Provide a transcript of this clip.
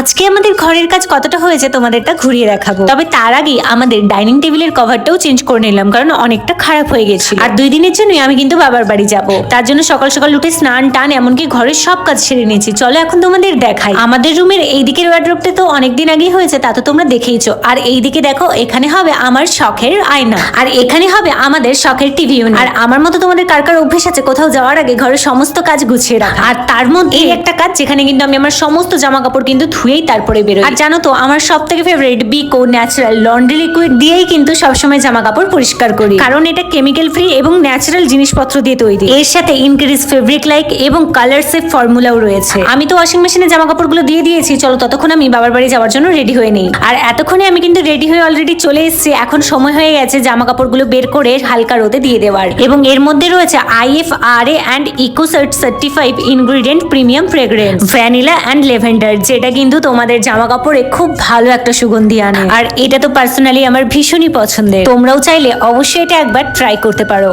আজকে আমাদের ঘরের কাজ কতটা হয়েছে তোমাদেরটা ঘুরিয়ে দেখাবো। তবে তার আগে আমাদের ডাইনিং টেবিলের কভারটাও চেঞ্জ করে নিলাম, কারণ অনেকটা খারাপ হয়ে গেছিল। আর দুই দিনের জন্যই আমি কিন্তু বাবার বাড়ি যাব। তার জন্য সকাল সকাল উঠে স্নান টান, এমনকি ঘরের সব কাজ সেরে নিয়েছি। চলো এখন তোমাদের দেখাই। আমাদের রুমের এই দিকের ওয়ার্ড্রোপটা তো অনেকদিন আগেই হয়েছে, তা তো তোমরা দেখেইছো। আর এই দিকে দেখো, এখানে হবে আমার শখের আয়না। আর এখানে হবে আমাদের শখের টিভি ইউনিট আর আমার মতো তোমাদের কার কার অভ্যেস আছে, কোথাও যাওয়ার আগে ঘরের সমস্ত কাজ গুছিয়ে রাখা। আর তার মধ্যে একটা কাজ, যেখানে কিন্তু আমি আমার সমস্ত জামা কাপড় কিন্তু ধুয়েই তারপরে বেরোই। আর জানো তো আমার সব থেকে ফেভারিট বিকো ন্যাচারাল লন্ড্রি লিকুইড দিয়েই কিন্তু সবসময় জামা কাপড় পরিষ্কার করি। কারণ এটা কেমিক্যাল ফ্রি এবং ন্যাচারাল জিনিসপত্র দিয়ে তৈরি। এর সাথে ইনক্রিজ ফেব্রিক লাইক এবং কালার সেফ ফর্মুলাও রয়েছে। আমি তো ওয়াশিং মেশিনে জামা কাপড়গুলো দিয়ে দিয়েছি চলো ততক্ষণ আমি বাবার বাড়ি যাওয়ার জন্য রেডি হয়ে নিই। আর এতক্ষণে আমি কিন্তু রেডি হয়ে অলরেডি চলে এসেছি এখন সময় হয়ে গেছে জামা কাপড়গুলো বের করে হালকা রোদে দিয়ে দেওয়ার। এবং এর মধ্যে রয়েছে I F R A and Ecocert certified ingredient premium fragrance vanilla and lavender যেটা কিন্তু তোমাদের জামা কাপড়ে খুব ভালো একটা সুগন্ধি আনে। আর এটা তো পার্সোনালি আমার ভীষণই পছন্দের। তোমরাও চাইলে অবশ্যই এটা একবার ট্রাই করতে পারো।